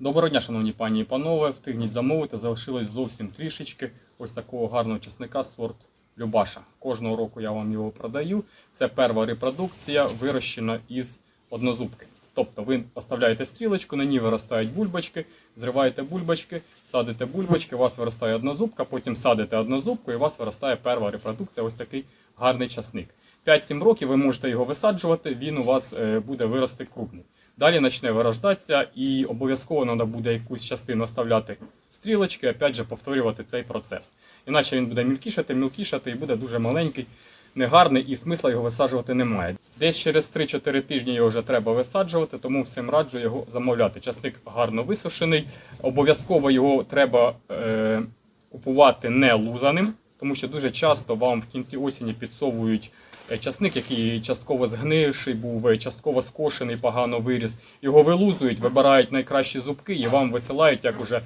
Доброго дня, шановні пані і панове. Встигніть замовити. Залишилось зовсім трішечки ось такого гарного часника сорт Любаша. Кожного року я вам його продаю. Це перша репродукція, вирощена із однозубки. Тобто ви оставляєте стрілочку, на ній виростають бульбочки, зриваєте бульбочки, садите бульбочки, у вас виростає однозубка, потім садите однозубку і у вас виростає перша репродукція, ось такий гарний часник. 5-7 років ви можете його висаджувати, він у вас е, буде вирости крупний. Далі почне вирождатися і обов'язково треба буде якусь частину оставляти стрілочки, опять же повторювати цей процес. Іначе він буде мілкішати, мілкішати і буде дуже маленький, негарний, і смисла його висаджувати немає. Десь через 3-4 тижні його вже треба висаджувати, тому всім раджу його замовляти. Часник гарно висушений. Обов'язково його треба е, купувати не лузаним, тому що дуже часто вам в кінці осені підсовують е, часник, який частково згнивший був, е, частково скошений, погано виріс. Його вилузують, вибирають найкращі зубки і вам висилають як уже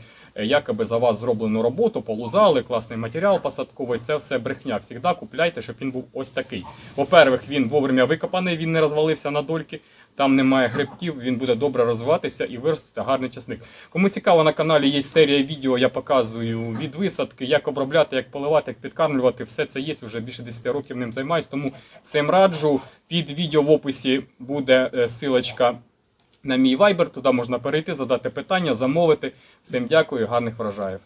якоби за вас зроблену роботу, полузали, класний матеріал посадковий. Це все брехня. Всігда купляйте, щоб він був ось такий. По-перше, він вовремя викопаний, він не розвалився на дольки. Там немає грибків, він буде добре розвиватися і виростити гарний часник. Кому цікаво, на каналі є серія відео, я показую від висадки, як обробляти, як поливати, як підкармлювати. Все це є, вже більше 10 років ним займаюсь. Тому всім раджу. Під відео в описі буде е, силочка на мій вайбер. Туди можна перейти, задати питання, замовити. Всім дякую, гарних врожаїв.